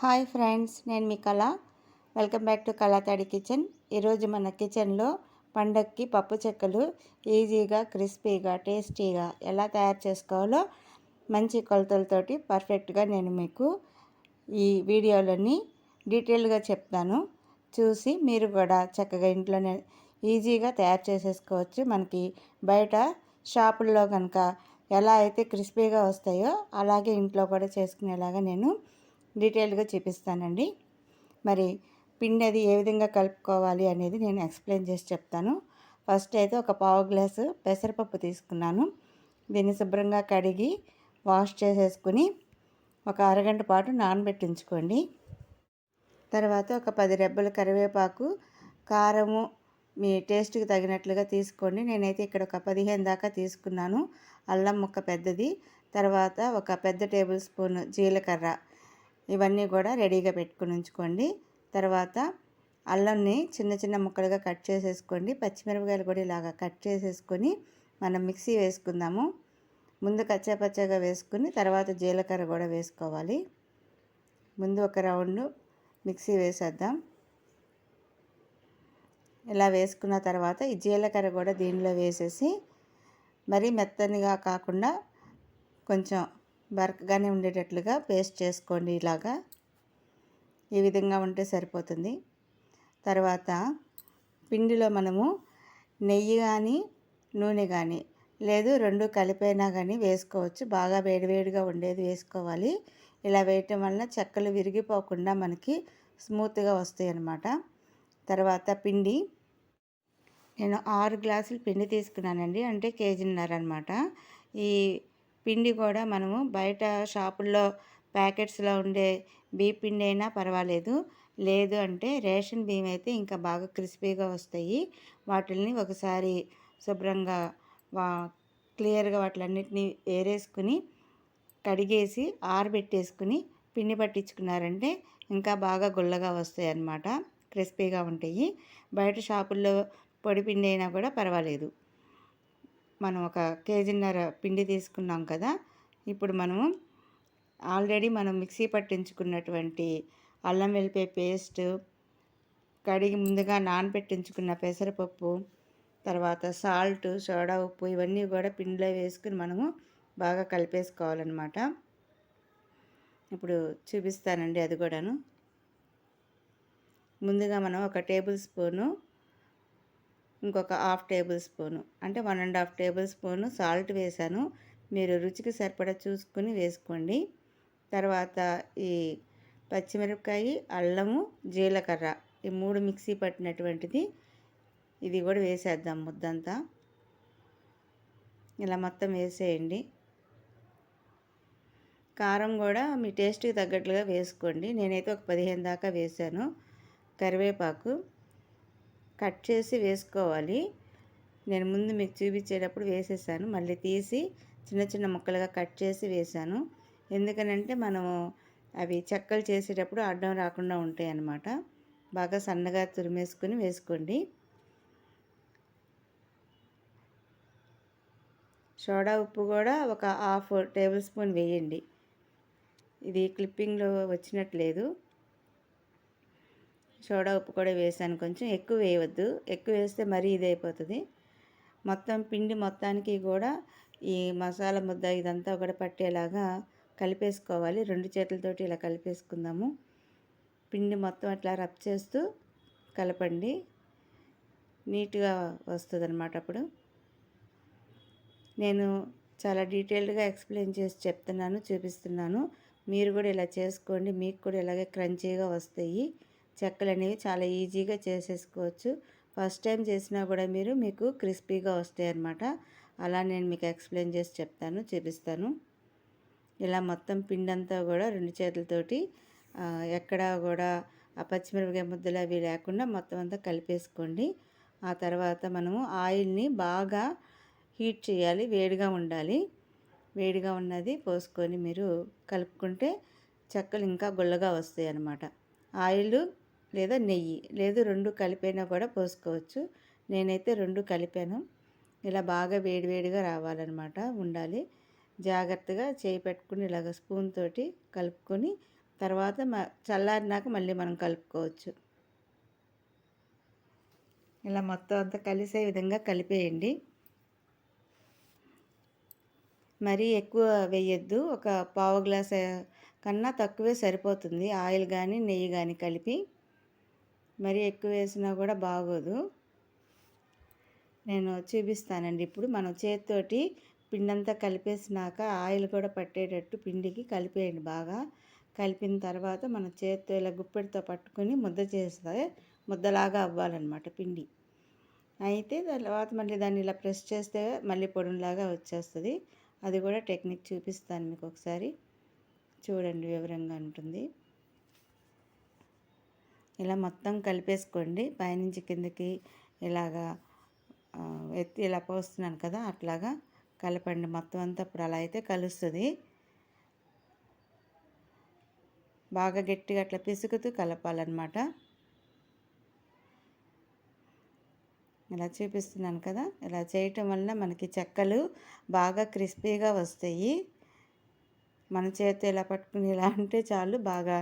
Hi friends నేను మీ Kala. Welcome back to కళాతాడి కిచెన్. ఈరోజు మన కిచెన్లో పండక్కి పప్పు చెక్కలు ఈజీగా క్రిస్పీగా టేస్టీగా ఎలా తయారు చేసుకోవాలో మంచి కొలతలతోటి పర్ఫెక్ట్గా నేను మీకు ఈ వీడియోలని డీటెయిల్గా చెప్తాను. చూసి మీరు కూడా చక్కగా ఇంట్లోనే ఈజీగా తయారు చేసేసుకోవచ్చు. మనకి బయట షాపుల్లో కనుక ఎలా అయితే క్రిస్పీగా వస్తాయో అలాగే ఇంట్లో కూడా చేసుకునేలాగా నేను డీటెయిల్గా చూపిస్తానండి. మరి పిండి అది ఏ విధంగా కలుపుకోవాలి అనేది నేను ఎక్స్ప్లెయిన్ చేసి చెప్తాను. ఫస్ట్ అయితే ఒక పావు గ్లాసు పెసరపప్పు తీసుకున్నాను. దీన్ని శుభ్రంగా కడిగి వాష్ చేసేసుకుని ఒక అరగంట పాటు నానబెట్టించుకోండి. తర్వాత ఒక పది రెబ్బల కరివేపాకు కారము మీ టేస్ట్కి తగినట్లుగా తీసుకోండి. నేనైతే ఇక్కడ ఒక పదిహేను దాకా తీసుకున్నాను. అల్లం ముక్క పెద్దది. తర్వాత ఒక పెద్ద టేబుల్ స్పూన్ జీలకర్ర ఇవన్నీ కూడా రెడీగా పెట్టుకుని ఉంచుకోండి. తర్వాత అల్లంని చిన్న చిన్న ముక్కలుగా కట్ చేసేసుకోండి. పచ్చిమిరపకాయలు కూడా ఇలాగా కట్ చేసేసుకొని మనం మిక్సీ వేసుకుందాము. ముందు కచ్చాపచ్చగా వేసుకుని తర్వాత జీలకర్ర కూడా వేసుకోవాలి. ముందు ఒక రౌండ్ మిక్సీ వేసేద్దాం. ఇలా వేసుకున్న తర్వాత ఈ జీలకర్ర కూడా దీనిలో వేసేసి మరీ మెత్తనిగా కాకుండా కొంచెం బరకగానే ఉండేటట్లుగా పేస్ట్ చేసుకోండి ఇలాగా. ఈ విధంగా ఉంటే సరిపోతుంది. తర్వాత పిండిలో మనము నెయ్యి కానీ నూనె కానీ లేదు రెండు కలిపైనా కానీ వేసుకోవచ్చు. బాగా వేడివేడిగా ఉండేది వేసుకోవాలి. ఇలా వేయటం వలన చెక్కలు విరిగిపోకుండా మనకి స్మూత్గా వస్తాయి అన్నమాట. తర్వాత పిండి. నేను ఆరు గ్లాసులు పిండి తీసుకున్నానండి. అంటే కేజీన్నర అనమాట ఈ పిండి కూడా మనము బయట షాపుల్లో ప్యాకెట్స్లో ఉండే బియ్య పిండి అయినా పర్వాలేదు. లేదు అంటే రేషన్ బియ్యం అయితే ఇంకా బాగా క్రిస్పీగా వస్తాయి. వాటిని ఒకసారి శుభ్రంగా వా క్లియర్గా వాటిలన్నిటిని ఏరేసుకుని కడిగేసి ఆరబెట్టేసుకుని పిండి పట్టించుకున్నారంటే ఇంకా బాగా గుల్లగా వస్తాయి అన్నమాట క్రిస్పీగా ఉంటాయి. బయట షాపుల్లో పొడి పిండి అయినా కూడా పర్వాలేదు. మనం ఒక కేజీన్నర పిండి తీసుకున్నాం కదా ఇప్పుడు మనము ఆల్రెడీ మనం మిక్సీ పట్టించుకున్నటువంటి అల్లం వెల్లిపాయ పేస్ట్ కడిగి ముందుగా నానబెట్టించుకున్న పెసరపప్పు తర్వాత సాల్ట్ సోడా ఉప్పు ఇవన్నీ కూడా పిండిలో వేసుకుని మనము బాగా కలిపేసుకోవాలన్నమాట. ఇప్పుడు చూపిస్తానండి అది కూడాను. ముందుగా మనం ఒక టేబుల్ స్పూను ఇంకొక హాఫ్ టేబుల్ స్పూను. అంటే one and half tablespoon salt వేసాను. మీరు రుచికి సరిపడా చూసుకుని వేసుకోండి. తర్వాత ఈ పచ్చిమిరపకాయ అల్లము జీలకర్ర ఈ మూడు మిక్సీ పట్టినటువంటిది ఇది కూడా వేసేద్దాం ముద్దంతా. ఇలా మొత్తం వేసేయండి. కారం కూడా మీ టేస్ట్కి తగ్గట్లుగా వేసుకోండి. నేనైతే ఒక పదిహేను దాకా వేసాను. కరివేపాకు కట్ చేసి వేసుకోవాలి. నేను ముందు మీకు చూపించేటప్పుడు వేసేసాను. మళ్ళీ తీసి చిన్న చిన్న ముక్కలుగా కట్ చేసి వేసాను. ఎందుకనంటే మనము అవి చెక్కలు చేసేటప్పుడు అడ్డం రాకుండా ఉంటాయి అన్నమాట బాగా సన్నగా తురిమేసుకొని వేసుకోండి. సోడా ఉప్పు కూడా ఒక హాఫ్ టేబుల్ స్పూన్ వేయండి. ఇది క్లిప్పింగ్లో వచ్చినట్లేదు సోడా ఉప్పు కూడా వేసాను కొంచెం. ఎక్కువ వేయవద్దు. ఎక్కువ వేస్తే మరీ ఇది అయిపోతుంది మొత్తం పిండి మొత్తానికి కూడా ఈ మసాలా ముద్ద ఇదంతా కూడా పట్టేలాగా కలిపేసుకోవాలి. రెండు చేతులతోటి ఇలా కలిపేసుకుందాము. పిండి మొత్తం అట్లా రబ్ చేస్తూ కలపండి. నీట్గా వస్తుంది అనమాట అప్పుడు. నేను చాలా డీటెయిల్డ్గా ఎక్స్ప్లెయిన్ చేసి చెప్తున్నాను చూపిస్తున్నాను. మీరు కూడా ఇలా చేసుకోండి. మీకు కూడా ఇలాగే క్రంచీగా వస్తాయి. చెక్కలు అనేవి చాలా ఈజీగా చేసేసుకోవచ్చు. ఫస్ట్ టైం చేసినా కూడా మీరు మీకు క్రిస్పీగా వస్తాయి అన్నమాట అలా నేను మీకు ఎక్స్ప్లెయిన్ చేసి చెప్తాను చూపిస్తాను. ఇలా మొత్తం పిండి అంతా కూడా రెండు చేతులతోటి ఎక్కడ కూడా ఆ పచ్చిమిరపకాయ ముద్దలు అవి లేకుండా మొత్తం అంతా కలిపేసుకోండి. ఆ తర్వాత మనము ఆయిల్ని బాగా హీట్ చేయాలి వేడిగా ఉండాలి. వేడిగా ఉన్నది పోసుకొని మీరు కలుపుకుంటే చెక్కలు ఇంకా గుల్లగా వస్తాయి అన్నమాట ఆయిల్ లేదా నెయ్యి లేదు రెండు కలిపైనా కూడా పోసుకోవచ్చు. నేనైతే రెండు కలిపాను. ఇలా బాగా వేడివేడిగా రావాలన్నమాట ఉండాలి. జాగ్రత్తగా చేయి పెట్టుకుని ఇలాగ స్పూన్ తోటి కలుపుకొని తర్వాత మ చల్లారినాక మళ్ళీ మనం కలుపుకోవచ్చు. ఇలా మొత్తం అంతా కలిసే విధంగా కలిపేయండి. మరీ ఎక్కువ వేయద్దు. ఒక పావు గ్లాస్ కన్నా తక్కువే సరిపోతుంది. ఆయిల్ కానీ నెయ్యి కానీ కలిపి. మరీ ఎక్కువ వేసినా కూడా బాగోదు. నేను చూపిస్తానండి. ఇప్పుడు మనం చేతితోటి పిండంతా కలిపేసినాక ఆయిల్ కూడా పట్టేటట్టు పిండికి కలిపేయండి బాగా. కలిపిన తర్వాత మన చేతితో ఇలా గుప్పెడితో పట్టుకొని ముద్ద చేస్తే ముద్దలాగా అవ్వాలన్నమాట పిండి. అయితే తర్వాత మళ్ళీ దాన్ని ఇలా ప్రెస్ చేస్తే మళ్ళీ పొడిలాగా వచ్చేస్తుంది. అది కూడా టెక్నిక్ చూపిస్తాను మీకు ఒకసారి. చూడండి వివరంగా ఉంటుంది. ఇలా మొత్తం కలిపేసుకోండి. పైనుంచి కిందకి ఇలాగా ఎత్తి ఇలా పోస్తున్నాను కదా అట్లాగా కలపండి. మొత్తం అంతా ఇప్పుడు అలా అయితే కలుస్తుంది. బాగా గట్టిగా అట్లా పిసుకుతూ కలపాలన్నమాట. ఇలా చూపిస్తున్నాను కదా ఇలా చేయటం వల్ల మనకి చెక్కలు బాగా క్రిస్పీగా వస్తాయి. మన చేతి ఇలా పట్టుకుని ఇలా అంటే చాలు బాగా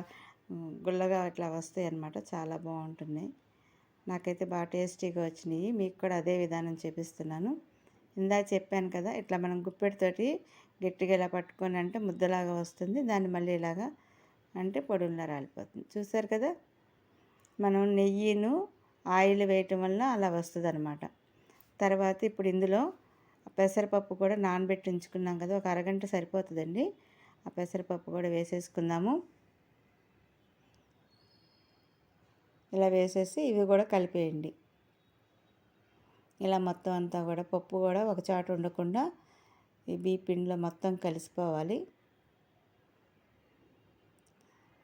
గుల్లగా ఇట్లా వస్తాయి అన్నమాట. చాలా బాగుంటున్నాయి. నాకైతే బాగా టేస్టీగా వచ్చినాయి. మీకు కూడా అదే విధానం చూపిస్తున్నాను. ఇందా చెప్పాను కదా ఇట్లా మనం గుప్పెడితోటి గట్టిగా ఇలా పట్టుకొని అంటే ముద్దలాగా వస్తుంది. దాన్ని మళ్ళీ ఇలాగా అంటే పొడుల్లా రాలిపోతుంది. చూసారు కదా మనం నెయ్యిను ఆయిల్ వేయటం వల్ల అలా వస్తుంది అనమాట తర్వాత ఇప్పుడు ఇందులో పెసరపప్పు కూడా నానబెట్టి ఉంచుకున్నాం కదా ఒక అరగంట సరిపోతుందండి. ఆ పెసరపప్పు కూడా వేసేసుకుందాము. ఇలా వేసేసి ఇవి కూడా కలిపేయండి. ఇలా మొత్తం అంతా కూడా పప్పు కూడా ఒక చాటు ఉండకుండా ఈ బీ పిండిలో మొత్తం కలిసిపోవాలి.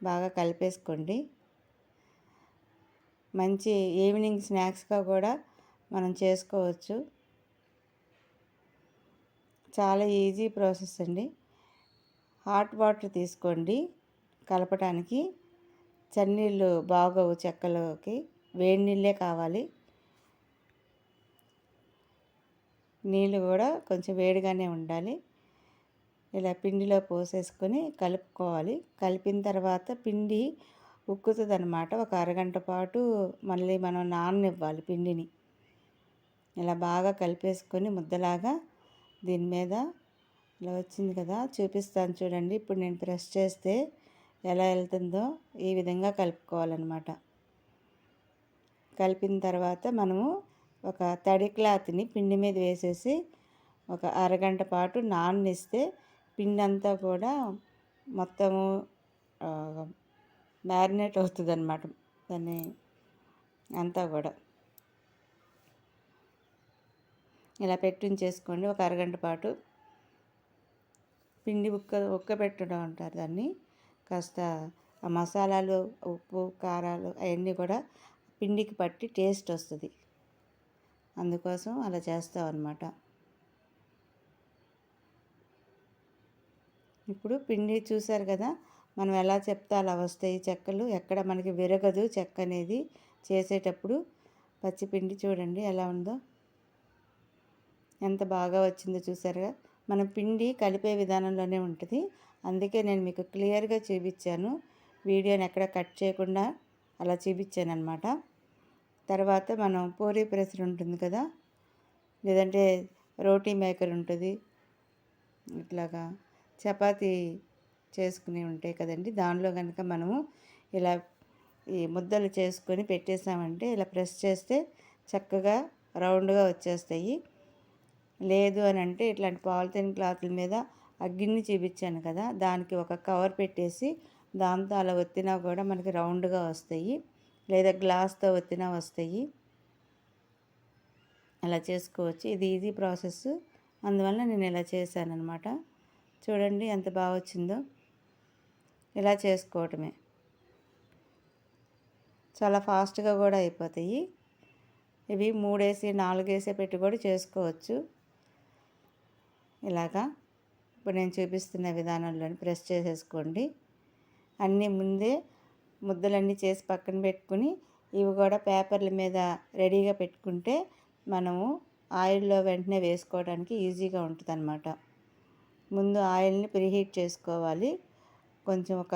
బాగా కలిపేసుకోండి. మంచి ఈవినింగ్ స్నాక్స్గా కూడా మనం చేసుకోవచ్చు. చాలా ఈజీ ప్రాసెస్ అండి. హాట్ వాటర్ తీసుకోండి కలపటానికి. చన్నీళ్ళు బాగోవు చెక్కలోకి వేడి నీళ్ళే కావాలి. నీళ్ళు కూడా కొంచెం వేడిగానే ఉండాలి. ఇలా పిండిలో పోసేసుకొని కలుపుకోవాలి. కలిపిన తర్వాత పిండి ఉక్కుతుంది అనమాట ఒక అరగంట పాటు మళ్ళీ మనం నాననివ్వాలి పిండిని. ఇలా బాగా కలిపేసుకొని ముద్దలాగా దీని మీద ఇలా వచ్చింది కదా చూపిస్తాను చూడండి. ఇప్పుడు నేను ప్రెస్ చేస్తే ఎలా వెళ్తుందో ఈ విధంగా కలుపుకోవాలన్నమాట. కలిపిన తర్వాత మనము ఒక తడి క్లాత్ని పిండి మీద వేసేసి ఒక అరగంట పాటు నాననిస్తే పిండి అంతా కూడా మొత్తము మ్యారినేట్ అవుతుంది అనమాట దాన్ని అంతా కూడా. ఇలా పెట్టించేసుకోండి ఒక అరగంట పాటు పిండి ఉక్క ఉక్క పెట్టడం అంటారు దాన్ని. కాస్త ఆ మసాలాలు ఉప్పు కారాలు అవన్నీ కూడా పిండికి పట్టి టేస్ట్ వస్తుంది. అందుకోసం అలా చేస్తాం అన్నమాట ఇప్పుడు పిండి చూసారు కదా మనం ఎలా చెప్తే అలా వస్తాయి చెక్కలు. ఎక్కడ మనకి విరగదు చెక్క అనేది. చేసేటప్పుడు పచ్చిపిండి చూడండి ఎలా ఉందో. ఎంత బాగా వచ్చిందో చూసారుగా. మనం పిండి కలిపే విధానంలోనే ఉంటుంది. అందుకే నేను మీకు క్లియర్గా చూపించాను. వీడియోని ఎక్కడ కట్ చేయకుండా అలా చూపించాను అనమాట తర్వాత మనం పూరీ ప్రెసర్ ఉంటుంది కదా లేదంటే రోటీ మేకర్ ఉంటుంది ఇట్లాగా చపాతీ చేసుకుని ఉంటాయి కదండి దానిలో కనుక మనము ఇలా ఈ ముద్దలు చేసుకొని పెట్టేసామంటే ఇలా ప్రెస్ చేస్తే చక్కగా రౌండ్గా వచ్చేస్తాయి. లేదు అని అంటే ఇట్లాంటి పాలిథిన్ క్లాత్ల మీద గిన్నె చూపించాను కదా దానికి ఒక కవర్ పెట్టేసి దాంతో అలా ఒత్తినా కూడా మనకి రౌండ్గా వస్తాయి. లేదా గ్లాస్తో ఒత్తినా వస్తాయి. అలా చేసుకోవచ్చు. ఇది ఈజీ ప్రాసెస్. అందువల్ల నేను ఇలా చేశాను చూడండి ఎంత బాగా వచ్చిందో. ఇలా చేసుకోవటమే. చాలా ఫాస్ట్గా కూడా అయిపోతాయి. ఇవి మూడేసి నాలుగేసే పెట్టి కూడా చేసుకోవచ్చు. ఇలాగా. ఇప్పుడు నేను చూపిస్తున్న విధానంలో ప్రెస్ చేసేసుకోండి. అన్నీ ముందే ముద్దలన్నీ చేసి పక్కన పెట్టుకుని ఇవి కూడా పేపర్ల మీద రెడీగా పెట్టుకుంటే మనము ఆయిల్లో వెంటనే వేసుకోవడానికి ఈజీగా ఉంటుంది అనమాట ముందు ఆయిల్ని ప్రీహీట్ చేసుకోవాలి. కొంచెం ఒక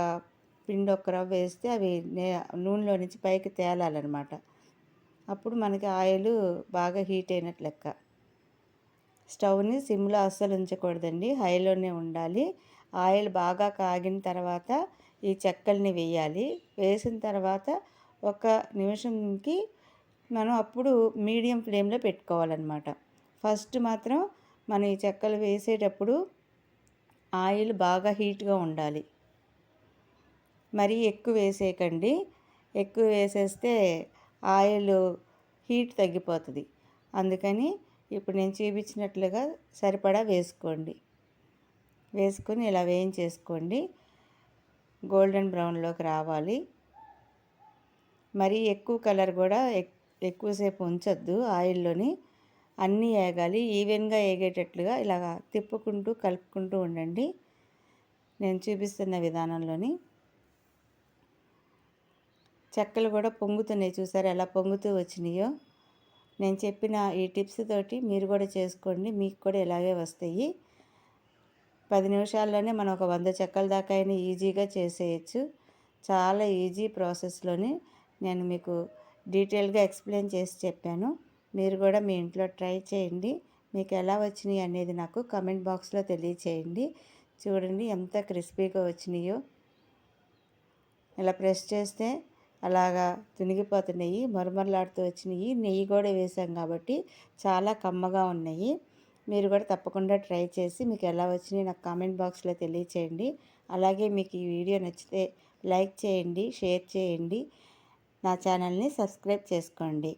పిండి ఒక రవ్వ వేస్తే అవి నే నూనెలో నుంచి పైకి తేలాలన్నమాట. అప్పుడు మనకి ఆయిల్ బాగా హీట్ అయినట్లు లెక్క. స్టవ్ని సిమ్లో అస్సలు ఉంచకూడదండి. హైలోనే ఉండాలి. ఆయిల్ బాగా కాగిన తర్వాత ఈ చెక్కల్ని వేయాలి. వేసిన తర్వాత ఒక నిమిషంకి మనం అప్పుడు మీడియం ఫ్లేమ్లో పెట్టుకోవాలన్నమాట. ఫస్ట్ మాత్రం మనం ఈ చెక్కలు వేసేటప్పుడు ఆయిల్ బాగా హీట్గా ఉండాలి. మరీ ఎక్కువ వేసేయకండి. ఎక్కువ వేసేస్తే ఆయిల్ హీట్ తగ్గిపోతుంది. అందుకని ఇప్పుడు నేను చూపించినట్లుగా సరిపడా వేసుకోండి. వేసుకొని ఇలా వేయించేసుకోండి. గోల్డెన్ బ్రౌన్లోకి రావాలి. మరీ ఎక్కువ కలర్ కూడా ఎక్కువసేపు ఉంచొద్దు ఆయిల్లోని. అన్నీ వేగాలి ఈవెన్గా వేగేటట్లుగా ఇలా తిప్పుకుంటూ కలుపుకుంటూ ఉండండి. నేను చూపిస్తున్న విధానంలోని. చెక్కలు కూడా పొంగుతున్నాయి చూసారు? ఎలా పొంగుతూ వచ్చినాయో. నేను చెప్పిన ఈ టిప్స్ తోటి మీరు కూడా చేసుకోండి మీకు కూడా ఇలాగే వస్తాయి. పది నిమిషాల్లోనే మనం ఒక వంద చెక్కల దాకా అయినా ఈజీగా చేసేయచ్చు. చాలా ఈజీ ప్రాసెస్లోనే నేను మీకు డీటెయిల్గా ఎక్స్ప్లెయిన్ చేసి చెప్పాను. మీరు కూడా మీ ఇంట్లో ట్రై చేయండి. మీకు ఎలా వచ్చినాయి అనేది నాకు కమెంట్ బాక్స్లో తెలియచేయండి. చూడండి ఎంత క్రిస్పీగా వచ్చినాయో. ఇలా ప్రెస్ చేస్తే అలాగా తునిగిపోతున్నాయి మరమరలాడుతూ వచ్చినాయి. నెయ్యి కూడా వేసాం కాబట్టి చాలా కమ్మగా ఉన్నాయి. మీరు కూడా తప్పకుండా ట్రై చేసి మీకు ఎలా వచ్చినాయి నాకు కామెంట్ బాక్స్లో తెలియచేయండి. అలాగే మీకు ఈ వీడియో నచ్చితే లైక్ చేయండి షేర్ చేయండి. నా ఛానల్ని సబ్స్క్రైబ్ చేసుకోండి.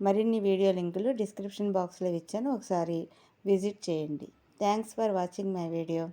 మరిన్ని వీడియో లింకులు డిస్క్రిప్షన్ బాక్స్లో ఇచ్చాను. ఒకసారి విజిట్ చేయండి. Thanks for watching my video.